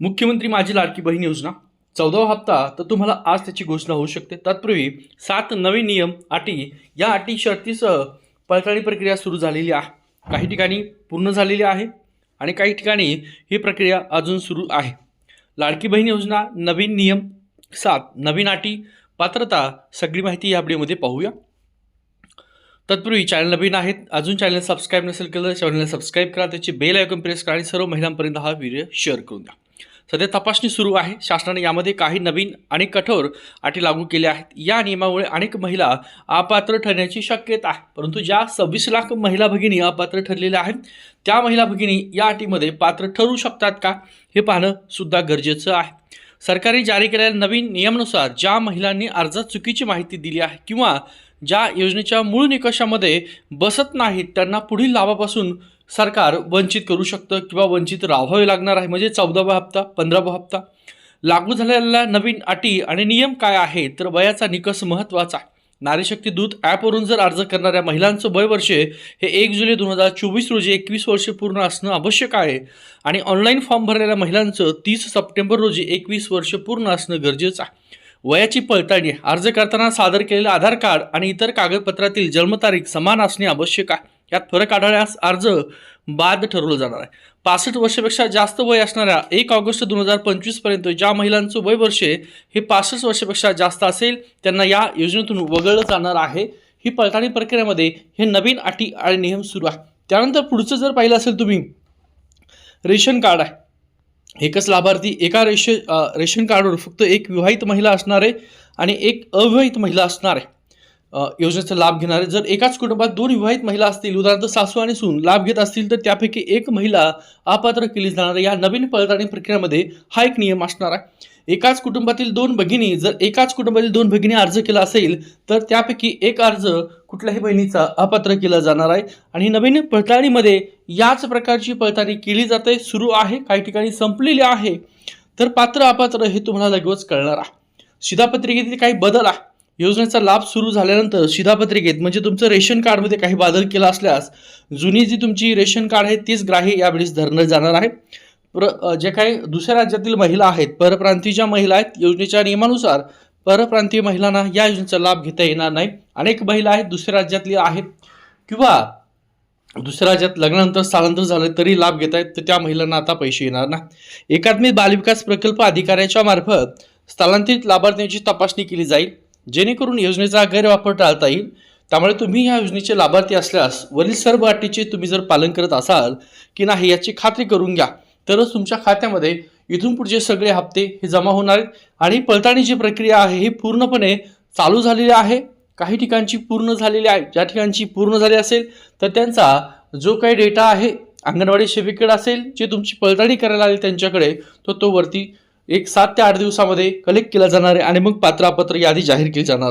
मुख्यमंत्री माझी लाडकी बहीण योजना. चौदावा हप्ता तर तुम्हाला आज त्याची घोषणा होऊ शकते. तत्पूर्वी सात नवीन नियम अटी या अटी शर्तीसह पडताळणी प्रक्रिया सुरू झालेली आहे. काही ठिकाणी पूर्ण झालेली आहे आणि काही ठिकाणी ही प्रक्रिया अजून सुरू आहे. लाडकी बहीण योजना नवीन नियम सात नवीन अटी पात्रता सगळी माहिती या व्हिडिओमध्ये पाहूया. तत्पूर्वी चॅनल नवीन आहेत अजून चॅनल सबस्क्राईब नसेल केलं चॅनलला सबस्क्राईब करा त्याची बेल आयकॉन प्रेस करा आणि सर्व महिलांपर्यंत हा व्हिडिओ शेअर करून द्या. सध्या तपासणी सुरू आहे. शासनाने यामध्ये काही नवीन आणि कठोर अटी लागू केल्या आहेत. या नियमामुळे अनेक महिला अपात्र ठरण्याची शक्यता आहे. परंतु ज्या सव्वीस लाख महिला भगिनी अपात्र ठरलेल्या आहेत त्या महिला भगिनी या अटीमध्ये पात्र ठरू शकतात का हे पाहणं सुद्धा गरजेचं आहे. सरकारने जारी केलेल्या नवीन नियमानुसार ज्या महिलांनी अर्जात चुकीची माहिती दिली आहे किंवा ज्या योजनेच्या मूळ निकषामध्ये बसत नाहीत त्यांना पुढील लाभापासून सरकार वंचित करू शकतं किंवा वंचित राहावे लागणार आहे. म्हणजे चौदावा हप्ता पंधरावा हप्ता. लागू झालेल्या नवीन अटी आणि नियम काय आहे तर वयाचा निकष महत्त्वाचा आहे. नारीशक्ती दूत ॲपवरून जर अर्ज करणाऱ्या महिलांचं वय वर्षे हे एक जुलै दोन हजार चोवीस रोजी एकवीस वर्षे पूर्ण असणं आवश्यक आहे. आणि ऑनलाईन फॉर्म भरलेल्या महिलांचं तीस सप्टेंबर रोजी एकवीस वर्ष पूर्ण असणं गरजेचं आहे. वयाची पडताळणी अर्ज करताना सादर केलेलं आधार कार्ड आणि इतर कागदपत्रातील जन्मतारीख समान असणे आवश्यक आहे. यात फरक आढळल्यास अर्ज बाद ठरवलं जाणार आहे. पासष्ट वर्षापेक्षा जास्त वय असणाऱ्या एक ऑगस्ट दोन हजार पंचवीसपर्यंत ज्या महिलांचं वय वर्षे हे पासष्ट वर्षापेक्षा जास्त असेल त्यांना या योजनेतून वगळलं जाणार आहे. ही पडताळणी प्रक्रियेमध्ये हे नवीन अटी आणि नियम सुरू आहे. त्यानंतर पुढचं जर पाहिलं असेल तुम्ही रेशन कार्ड आहे. एकच लाभार्थी एका रेशन रेशन कार्डवर फक्त एक विवाहित महिला असणार आहे आणि एक अविवाहित महिला असणार आहे. योजनेचा लाभ घेणारे जर एकाच कुटुंबात दोन विवाहित महिला असतील उदाहरणार्थ सासू आणि सून लाभ घेत असतील तर त्यापैकी एक महिला अपात्र केली जाणार या नवीन पडताळणी प्रक्रियेमध्ये हा एक नियम असणार आहे. एकाच कुटुंबातील दोन भगिनी जर एकाच कुटुंबातील दोन भगिनी अर्ज केला असेल तर त्यापैकी एक अर्ज कुठल्याही बहिणीचा अपात्र केला जाणार आहे. आणि नवीन पडताळणीमध्ये याच प्रकारची पडताळणी केली जाते सुरू आहे काही ठिकाणी संपलेली आहे तर पात्र अपात्र हे तुम्हाला लगेच कळणार आहे. शिधापत्रिकेतील काही बदल आहे. योजनेचा लाभ सुरू झाल्यानंतर शिधापत्रिकेत म्हणजे तुमचं रेशन कार्डमध्ये काही बदल केला असल्यास जुनी जी तुमची रेशन कार्ड आहे तीच ग्राही यावेळेस धरणं जाणार आहे. प्र जे काही दुसऱ्या राज्यातील महिला आहेत परप्रांतीय ज्या महिला आहेत योजनेच्या नियमानुसार परप्रांतीय महिलांना या योजनेचा लाभ घेता येणार नाही. अनेक महिला आहेत दुसऱ्या राज्यातली आहेत किंवा दुसऱ्या राज्यात लग्नानंतर स्थलांतर झालं तरी लाभ घेत आहेत तर त्या महिलांना आता पैसे येणार नाही एकात्मिक बालविकास प्रकल्प अधिकाऱ्याच्या मार्फत स्थलांतरित लाभार्थ्यांची तपासणी केली जाईल. जेणेकरून योजनेचा गैरवापर टाळता येईल. त्यामुळे तुम्ही या योजनेचे लाभार्थी असल्यास वरील सर्व अटीचे तुम्ही जर पालन करत असाल की नाही याची खात्री करून घ्या. तरच तुमच्या खात्यामध्ये इथून पुढचे सगळे हप्ते हे जमा होणार आहेत. आणि पडताळणी जी प्रक्रिया आहे ही पूर्णपणे चालू झालेली आहे. काही ठिकाणची पूर्ण झालेली आहे. ज्या ठिकाणची पूर्ण झाली असेल तर त्यांचा जो काही डेटा आहे अंगणवाडी सेविकेकडे असेल जे तुमची पडताळणी करायला आली त्यांच्याकडे तो तो वरती एक सात ते आठ दिवसामध्ये कलेक्ट केला जाणार आहे आणि मग पात्रापत्र यादी जाहीर केली जाणार.